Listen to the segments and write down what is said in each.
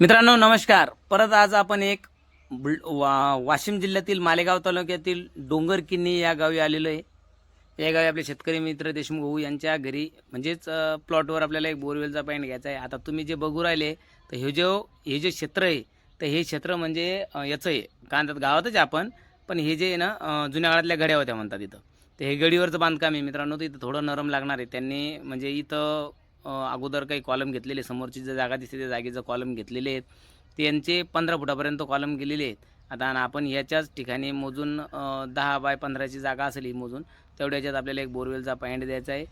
मित्रांनो नमस्कार. परत आज आपण एक बुल वा वाशिम जिल्ह्यातील मालेगाव तालुक्यातील डोंगर किन्नी या गावी आलेलो आहे. या गावी आपले शेतकरी मित्र देशमुख भाऊ यांच्या घरी म्हणजेच प्लॉटवर आपल्याला एक बोरवेलचा पॉईंट घ्यायचा आहे. आता तुम्ही जे बघू राहिले तर हे जो हे जे क्षेत्र आहे तर हे क्षेत्र म्हणजे याचं आहे. कारण म्हणतात गावातच आपण पण हे जे आहे ना जुन्या काळातल्या गड्या होत्या म्हणतात इथं. तर हे गडीवरचं बांधकाम आहे. मित्रांनो तर इथं थोडं नरम लागणार आहे. त्यांनी म्हणजे इथं अगोदर काही कॉलम घेतलेले समोरची जी जागा दिसते त्या जागेचं कॉलम घेतलेले आहेत. त्यांचे पंधरा फुटापर्यंत कॉलम गेलेले आहेत. आता आणि आपण याच्याच ठिकाणी मोजून दहा बाय पंधराची जागा असेल ही मोजून तेवढ्या याच्यात आपल्याला एक बोरवेलचा पॉईंट द्यायचा आहे.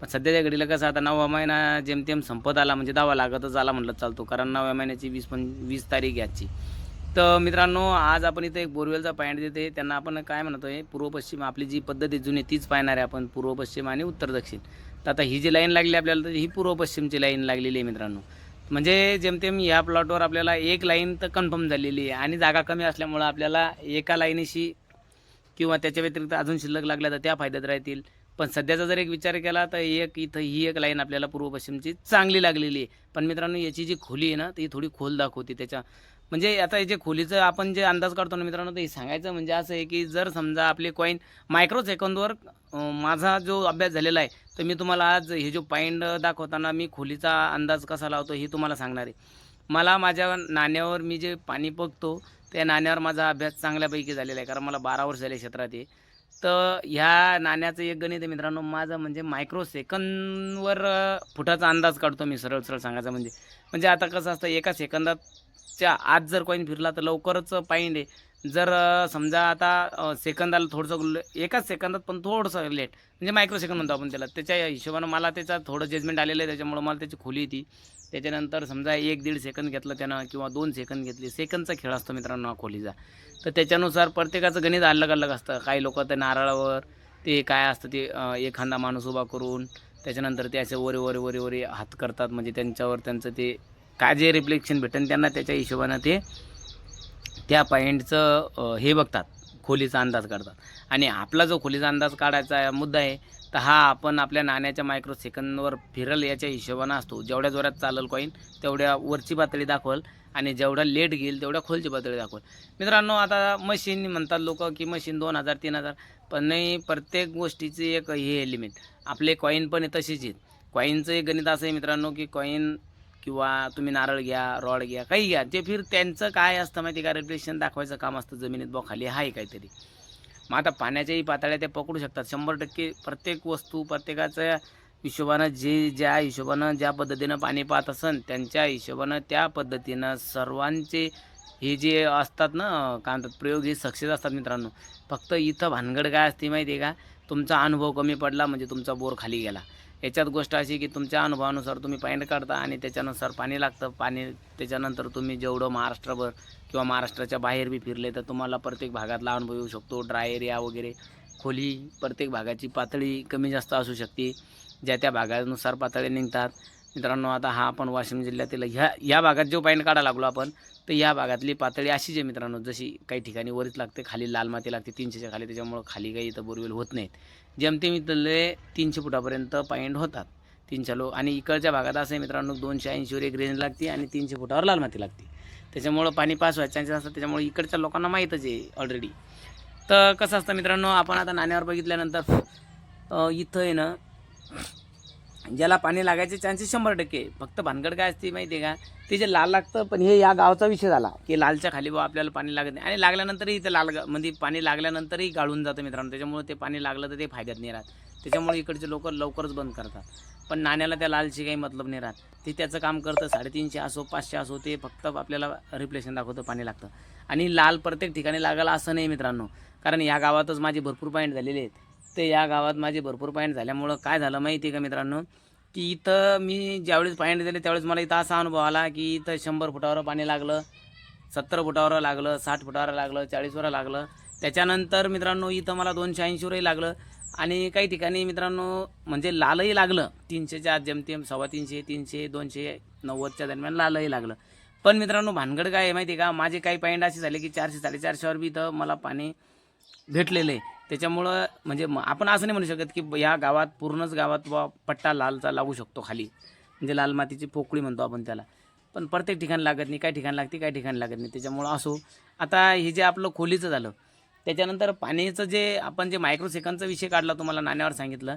पण सध्याच्या घडीला कसं आता नववा महिना जेमतेम संपत आला म्हणजे दावा लागतच आला म्हटलं चालतो कारण नवव्या महिन्याची वीस पण वीस तारीख याची तर मित्रांनो आज आपण इथं एक बोरवेलचा पॉईंट देते त्यांना आपण काय म्हणतो आहे पूर्व पश्चिम आपली जी पद्धत आहे जुनी तीच पाहणार आहे आपण पूर्व पश्चिम आणि उत्तर दक्षिण. तर आता ही जी लाईन लागली आपल्याला तर ही पूर्व पश्चिमची लाईन लागलेली आहे मित्रांनो. म्हणजे जेमतेम या प्लॉटवर आपल्याला एक लाईन तर कन्फर्म झालेली आहे आणि जागा कमी असल्यामुळं आपल्याला एका लाईनीशी किंवा त्याच्या व्यतिरिक्त अजून शिल्लक लागल्या तर त्या फायद्यात राहतील. पण सध्याचा जर एक विचार केला तर एक इथं ही एक लाईन आपल्याला पूर्व पश्चिमची चांगली लागलेली आहे. पण मित्रांनो याची जी खोली आहे ना ती थोडी खोल दाखवते त्याच्या. म्हणजे आता जे खोलीचं आपण जे अंदाज काढतो ना मित्रांनो ते सांगायचं म्हणजे असं आहे की जर समजा आपले कॉईन मायक्रो सेकंदवर माझा जो अभ्यास झालेला आहे तर मी तुम्हाला आज हे जो पॉईंट दाखवताना मी खोलीचा अंदाज कसा लावतो हे तुम्हाला सांगणार आहे. मला माझ्या नाण्यावर मी जे पाणी बघतो त्या नाण्यावर माझा अभ्यास चांगल्यापैकी झालेला आहे कारण मला बारा वर्ष झाले क्षेत्रात आहे तर ह्या नाण्याचं एक गणित आहे मित्रांनो. माझं म्हणजे मायक्रो सेकंदवर फुटाचा अंदाज काढतो मी सरळ सरळ सांगायचं म्हणजे. म्हणजे आता कसं असतं एका सेकंदात च्या आत जर कॉईन फिरला तर लवकरच पाहिजे. जर समजा आता सेकंदाला थोडंसं एकाच सेकंदात पण थोडंसं लेट म्हणजे मायक्रो सेकंद म्हणतो आपण त्याला. त्याच्या हिशोबानं मला त्याचा थोडं जजमेंट आलेलं आहे त्याच्यामुळं मला त्याची खोली येते. त्याच्यानंतर समजा एक दीड सेकंद घेतलं त्यानं किंवा दोन सेकंद घेतले सेकंदचा खेळ असतो मित्रांनो खोलीचा. तर त्याच्यानुसार प्रत्येकाचं गणित अलग अलग असतं. काही लोक ते नारळावर ते काय असतं ते एखादा माणूस उभा करून त्याच्यानंतर ते असे वरे वरे वरे वरे हात करतात. म्हणजे त्यांच्यावर त्यांचं ते का जे रिफ्लेक्शन भेटेल त्यांना त्याच्या हिशोबानं ते त्या पॉईंटचं हे बघतात खोलीचा अंदाज काढतात. आणि आपला जो खोलीचा अंदाज काढायचा मुद्दा आहे तर हा आपण आपल्या नाण्याच्या मायक्रो सेकंदवर फिरल याच्या हिशोबानं असतो. जेवढ्या जोरात चालेल कॉईन तेवढ्या वरची पातळी दाखवल आणि जेवढा लेट घेईल तेवढ्या खोलची पातळी दाखवल. मित्रांनो आता मशीन म्हणतात लोक की मशीन दोन हजार तीन हजार पण नाही प्रत्येक गोष्टीची एक हे लिमिट आपले कॉईन पण आहे तशीच आहेत. कॉईनचं एक गणित असं आहे मित्रांनो की कॉईन किंवा तुम्ही नारळ घ्या रॉड घ्या काही घ्या. ते फिर त्यांचं काय असतं माहिती का? रिफ्लेक्शन दाखवायचं काम असतं जमिनीत बा खाली आहे काहीतरी. मग आता पाण्याच्याही पातळ्या ते पकडू शकतात. शंभर टक्के प्रत्येक वस्तू प्रत्येकाच्या हिशोबानं जे ज्या हिशोबानं ज्या पद्धतीनं पाणी पाहत असन त्यांच्या हिशोबानं त्या पद्धतीनं सर्वांचे हे जे असतात ना काय म्हणतात प्रयोग हे सक्सेस असतात मित्रांनो. फक्त इथं भानगड काय असते माहिती आहे का? तुमचा अनुभव कमी पडला म्हणजे तुमचा बोर खाली गेला. याच्यात गोष्ट अशी की तुमच्या अनुभवानुसार तुम्ही पाणी काढता आणि त्याच्यानुसार पाणी लागतं. पाणी त्याच्यानंतर तुम्ही जेवढं महाराष्ट्रभर किंवा महाराष्ट्राच्या बाहेर बी फिरले तर तुम्हाला प्रत्येक भागातला अनुभव येऊ शकतो. ड्राय एरिया वगैरे खोली प्रत्येक भागाची पातळी कमी जास्त असू शकते. ज्या त्या भागानुसार पातळी निघतात. मित्रांनो आता हा आपण वाशिम जिल्ह्यातील ह्या या भागात जो पॉईंट काढा लागलो आपण तर या भागातली पातळी अशीच आहे मित्रांनो जशी काही ठिकाणी वरीच लागते खाली लाल माती लागते तीनशेच्या खाली त्याच्यामुळं खाली काही इथं बोरवेल होत नाहीत. जेमतेम इथले तीनशे फुटापर्यंत पॉईंट होतात तीनशे लो आणि इकडच्या भागात असं आहे मित्रांनो दोनशे ऐंशीवर एक रेंज लागते आणि तीनशे फुटावर लाल माती लागते. त्याच्यामुळं पाणी पास व्हायचे चान्सेस असतात त्याच्यामुळे इकडच्या लोकांना माहीतच आहे ऑलरेडी तर कसं असतं मित्रांनो आपण आता नाण्यावर बघितल्यानंतर इथं आहे ना ज्याला पाणी लागायचे चान्सेस शंभर टक्के. फक्त भानगड काय असते माहिती आहे का? ते जे लाल लागतं पण हे या गावचा विषय झाला. की लालच्या खाली बा आपल्याला पाणी लागत नाही. आणि लागल्यानंतरही ते लाल म्हणजे पाणी लागल्यानंतरही गाळून जातं मित्रांनो. त्याच्यामुळे ते पाणी लागलं तर ते फायद्यात नाही राहत. त्याच्यामुळे इकडचे लोक लवकरच बंद करतात. पण नाण्याला त्या लालची काही मतलब नाही राहत. ते त्याचं काम करतं साडेतीनशे असो पाचशे असो ते फक्त आपल्याला रिप्लेशन दाखवतं पाणी लागतं. आणि लाल प्रत्येक ठिकाणी लागायला असं नाही मित्रांनो. कारण या गावातच माझे भरपूर पॉईंट झालेले आहेत. ते या गावात माझे भरपूर पॉईंट झाल्यामुळं काय झालं माहिती आहे का मित्रांनो? की इथं मी ज्यावेळेस पाणी दिले त्यावेळेस मला इथं असा अनुभव आला की इथं शंभर फुटावर पाणी लागलं सत्तर फुटावर लागलं साठ फुटावर लागलं चाळीसवर लागलं. त्याच्यानंतर मित्रांनो इथं मला दोनशे ऐंशीवरही लागलं. आणि काही ठिकाणी मित्रांनो म्हणजे लालही लागलं. तीनशेच्या आत सव्वा तीनशे तीनशे दोनशे नव्वदच्या दरम्यान लालही लागलं. पण मित्रांनो भानगड काय आहे माहिती आहे का? माझे काही पॉईंट असे झाले की चारशे साडेचारशेवर बी इथं मला पाणी भेटलेलं आहे. त्याच्यामुळं म्हणजे म- आपण असं नाही म्हणू शकत की या गावात पूर्णच गावात बा पट्टा लालचा लागू शकतो खाली. म्हणजे लाल मातीची पोकळी म्हणतो आपण त्याला. पण प्रत्येक ठिकाणी लागत नाही काय ठिकाण लागते काही ठिकाण लागत नाही. त्याच्यामुळं असो. आता हे जे आपलं खोलीचं झालं त्याच्यानंतर पाण्याचं जे आपण जे मायक्रोसेकंदचा विषय काढला तुम्हाला नाण्यावर सांगितलं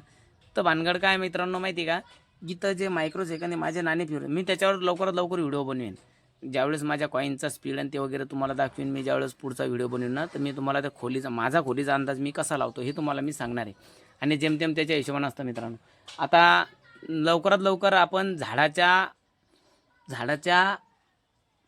तर भानगड काय मित्रांनो माहिती आहे का? इथं जे मायक्रोसेकंद आहे माझे नाणे फिरले मी त्याच्यावर लवकरात लवकर व्हिडिओ बनवेन. ज्यावेळेस माझ्या कॉईनचा स्पीड आणि ते वगैरे तुम्हाला दाखवीन मी ज्यावेळेस पुढचा व्हिडिओ बनवीन ना तर मी तुम्हाला त्या खोलीचा माझा खोलीचा अंदाज मी कसा लावतो हे तुम्हाला मी सांगणार आहे. आणि जेमतेम त्याच्या हिशोबानं असतं मित्रांनो. आता लवकरात लवकर आपण झाडाच्या झाडाच्या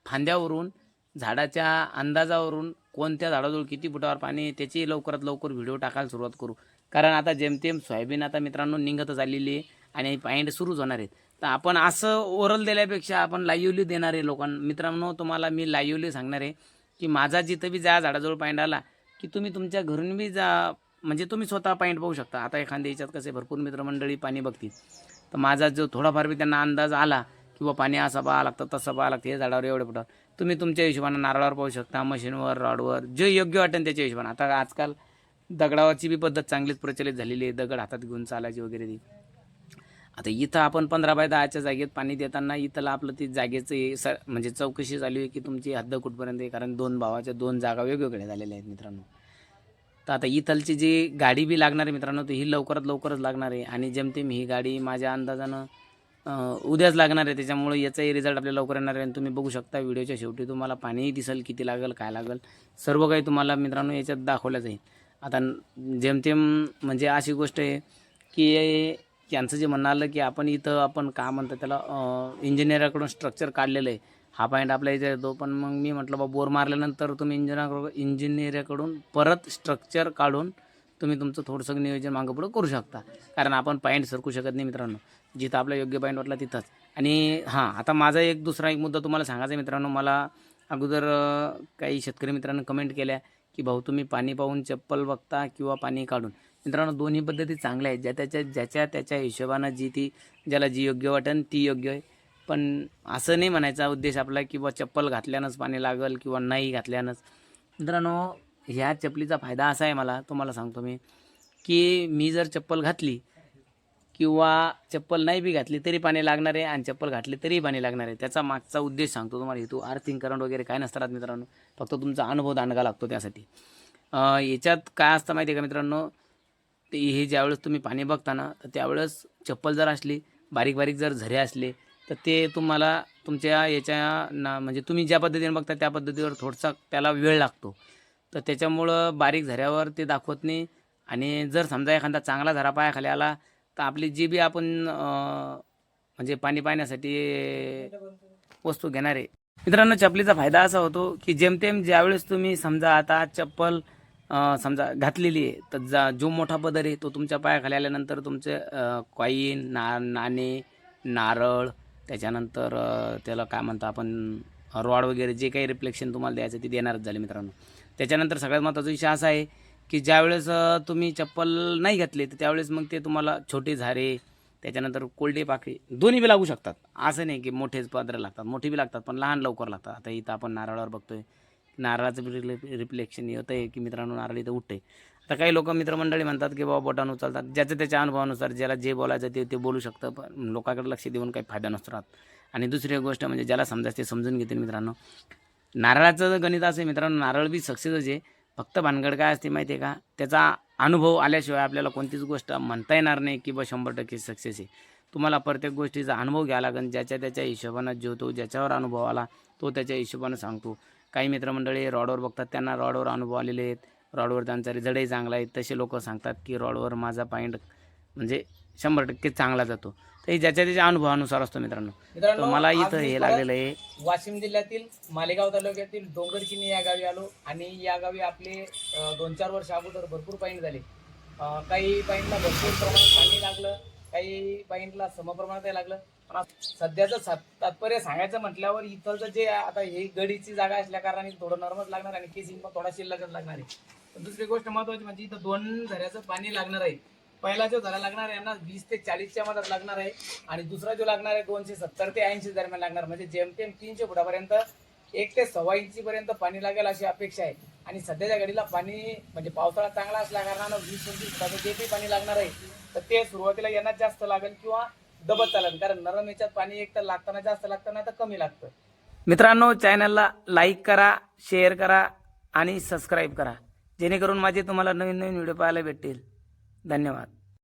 फांद्यावरून झाडाच्या अंदाजावरून कोणत्या झाडाजवळ किती फुटावर पाणी त्याची लवकरात लवकर व्हिडिओ टाकायला सुरुवात करू. कारण आता जेमतेम सोयाबीन आता मित्रांनो निघतच आलेली आहे आणि पॉईंट सुरूच होणार आहेत. तर आपण असं ओरल दिल्यापेक्षा आपण लाईव्हली देणार आहे लोकांना. मित्रांनो तुम्हाला मी लाईव्हली सांगणार आहे की माझा जिथं बी जा झाडाजवळ पॉईंट आला की तुम्ही तुमच्या घरून बी जा म्हणजे तुम्ही स्वतः पॉईंट पाहू शकता. आता एखाद्या याच्यात कसे भरपूर मित्रमंडळी पाणी बघतील. तर माझा जो थोडाफार बी त्यांना अंदाज आला किंवा पाणी असं पाहा लागतं तसं पाहा लागतं हे झाडावर एवढे पडतात तुम्ही तुमच्या हिशोबानं नारळावर पाहू शकता मशीनवर रॉडवर जे योग्य वाटेल त्याच्या हिशोबानं. आता आजकाल दगडावरची बी पद्धत चांगलीच प्रचलित झालेली आहे. दगड हातात घेऊन चालायची वगैरे ती. आता इथं आपण पंधरा बाय दहाच्या जागेत पाणी देताना इथंला आपलं ती जागेचं स म्हणजे चौकशी चालू आहे की तुमची हद्द कुठपर्यंत आहे? कारण दोन भावाच्या दोन जागा वेगवेगळ्या झालेल्या आहेत मित्रांनो. तर आता इथलची जी गाडी बी लागणार आहे मित्रांनो तर ही लवकरात लवकरच लागणार आहे. आणि जेमतेम ही गाडी माझ्या अंदाजानं उद्याच लागणार आहे. त्याच्यामुळे याचाही रिझल्ट आपल्याला लवकर येणार आहे. आणि तुम्ही बघू शकता व्हिडिओच्या शेवटी तुम्हाला पाणीही दिसेल किती लागेल काय लागेल. सर्व काही तुम्हाला मित्रांनो याच्यात दाखवलं जाईल. आता जेमतेम म्हणजे अशी गोष्ट आहे की यांचं जे म्हणणं आलं की आपण इथं आपण का म्हणतो त्याला इंजिनियराकडून स्ट्रक्चर काढलेलं आहे हा पॉईंट आपल्या इथे येतो. पण मग मी म्हटलं बा बोर मारल्यानंतर तुम्ही इंजिनियर इंजिनियरकडून परत स्ट्रक्चर काढून तुम्ही तुमचं थोडंसं नियोजन मागं पुढं करू शकता. कारण आपण पॉईंट सरकू शकत नाही मित्रांनो. जिथं आपला योग्य पॉईंट वाटला तिथंच. आणि हां आता माझा एक दुसरा एक मुद्दा तुम्हाला सांगायचा आहे मित्रांनो. मला अगोदर काही शेतकरी मित्रांनो कमेंट केल्या की भाऊ तुम्ही पाणी पाहून चप्पल बघता किंवा पाणी काढून? मित्रांनो दोन्ही पद्धती चांगल्या आहेत. ज्या त्याच्या ज्याच्या त्याच्या हिशोबानं जी ती ज्याला जी योग्य वाटेल ती योग्य आहे. पण असं नाही म्हणायचा उद्देश आपला की बा चप्पल घातल्यानंच पाणी लागल किंवा नाही घातल्यानंच. मित्रांनो ह्या चपलीचा फायदा असा आहे मला तुम्हाला सांगतो मी की मी जर चप्पल घातली किंवा चप्पल नाही बी घातली तरी पाणी लागणार आहे आणि चप्पल घातली तरी पाणी लागणार आहे. त्याचा मागचा उद्देश सांगतो तुम्हाला हेतू आर्थिंग करंट वगैरे काय नसतात मित्रांनो. फक्त तुमचा अनुभव दांडगा लागतो त्यासाठी. याच्यात काय असतं माहिती आहे का मित्रांनो? ते हे ज्यावेळेस तुम्ही पाणी बघता ना तर त्यावेळेस चप्पल जर असली बारीक बारीक जर झरे असले तर ते तुम्हाला तुमच्या याच्या ना म्हणजे तुम्ही ज्या पद्धतीने बघता त्या पद्धतीवर थोडासा त्याला वेळ लागतो. तर त्याच्यामुळं बारीक झऱ्यावर ते दाखवत नाही. आणि जर समजा एखादा चांगला झरा पायाखाली आला तर आपली जी बी आपण म्हणजे पाणी पाहण्यासाठी वस्तू घेणार. आहे मित्रांनो चपलीचा फायदा असा होतो की जेमतेम ज्यावेळेस तुम्ही समजा आता चप्पल समजा घातलेली आहे तर जा जो मोठा पदर आहे तो तुमच्या पायाखाली आल्यानंतर तुमचे कॉईन ना नाणे नारळ त्याच्यानंतर त्याला काय म्हणतो आपण रॉड वगैरे जे काही रिफ्लेक्शन तुम्हाला द्यायचं ते देणारच झाले मित्रांनो. त्याच्यानंतर सगळ्यात महत्त्वाचा विषय असा आहे की ज्यावेळेस तुम्ही चप्पल नाही घातली तर त्यावेळेस मग ते तुम्हाला छोटे झारे त्याच्यानंतर कोल्डे पाकळी दोन्ही बी लागू शकतात. असं नाही की मोठेच पदर लागतात मोठी बी लागतात पण लहान लवकर लागतात. आता इथं आपण नारळावर बघतोय नारळाचं बी रिफ्लेक्शन येतं आहे की मित्रांनो नारळ इथं उठते आता काही लोक मित्रमंडळी म्हणतात की बाबा बोटानं उचलतात. ज्याच्या त्याच्या अनुभवानुसार ज्याला जे बोलायचं ते ते बोलू शकतं पण लोकांकडे लक्ष देऊन काही फायदा नसतो राहत. आणि दुसरी एक गोष्ट म्हणजे ज्याला समजायचं ते समजून घेतील मित्रांनो. नारळाचं गणित असं आहे मित्रांनो नारळ बी सक्सेसच आहे. फक्त भानगड काय असते माहिती आहे का? त्याचा अनुभव आल्याशिवाय आपल्याला कोणतीच गोष्ट म्हणता येणार नाही की बा शंभर टक्के सक्सेस आहे. तुम्हाला प्रत्येक गोष्टीचा अनुभव घ्यावा लागेल. ज्याच्या त्याच्या हिशोबानं जो तो ज्याच्यावर अनुभव आला तो त्याच्या हिशोबानं सांगतो. काही मित्रमंडळी रॉडवर बघतात त्यांना रॉडवर अनुभव आलेले आहेत. रॉडवर त्यांचा रिझल्टही चांगला आहे. तसे लोक सांगतात की रॉडवर माझा पॉईंट म्हणजे शंभर टक्के चांगला जातो. तर हे ज्याच्या त्याच्या अनुभवानुसार असतो मित्रांनो. तर मला इथं हे लागलेलं आहे. वाशिम जिल्ह्यातील मालेगाव तालुक्यातील डोंगरकिनी या गावी आलो आणि या गावी आपले दोन चार वर्ष अगोदर भरपूर पाईंट झाले. काही पाईंटला भरपूर प्रमाणात पाणी लागलं काही पाईंटला समप्रमाणात लागलं. पण सध्याचं तात्पर्य सांगायचं म्हटल्यावर इथलचं जे आता हे गडीची जागा असल्या कारणाने थोडं नर्मच लागणार आणि केसिंग पण थोडा शिल्लकच लागणार आहे. पण दुसरी गोष्ट महत्वाची म्हणजे इथं दोन झऱ्याचं पाणी लागणार आहे. पहिला जो झरा लागणार आहे यांना वीस ते चाळीसच्या मधात लागणार आहे आणि दुसरा जो लागणार आहे दोनशे सत्तर ते ऐंशी दरम्यान लागणार. म्हणजे जेमतेम तीनशे फुटापर्यंत एक ते सव्वा इंची पर्यंत पाणी लागेल अशी अपेक्षा आहे. आणि सध्याच्या घडीला पाणी म्हणजे पावसाळा चांगला असल्या कारणानं वीस पंचवीस फुटाचं जे काही पाणी लागणार आहे तर ते सुरुवातीला यांना जास्त लागेल किंवा दबत चालेल कारण नरम याच्यात पाणी एक तर लागताना जास्त लागतं नाही तर कमी लागतं. मित्रांनो चॅनलला लाईक करा शेअर करा आणि सबस्क्राईब करा. जेणेकरून माझे तुम्हाला नवीन नवीन व्हिडिओ पाहायला भेटतील. धन्यवाद.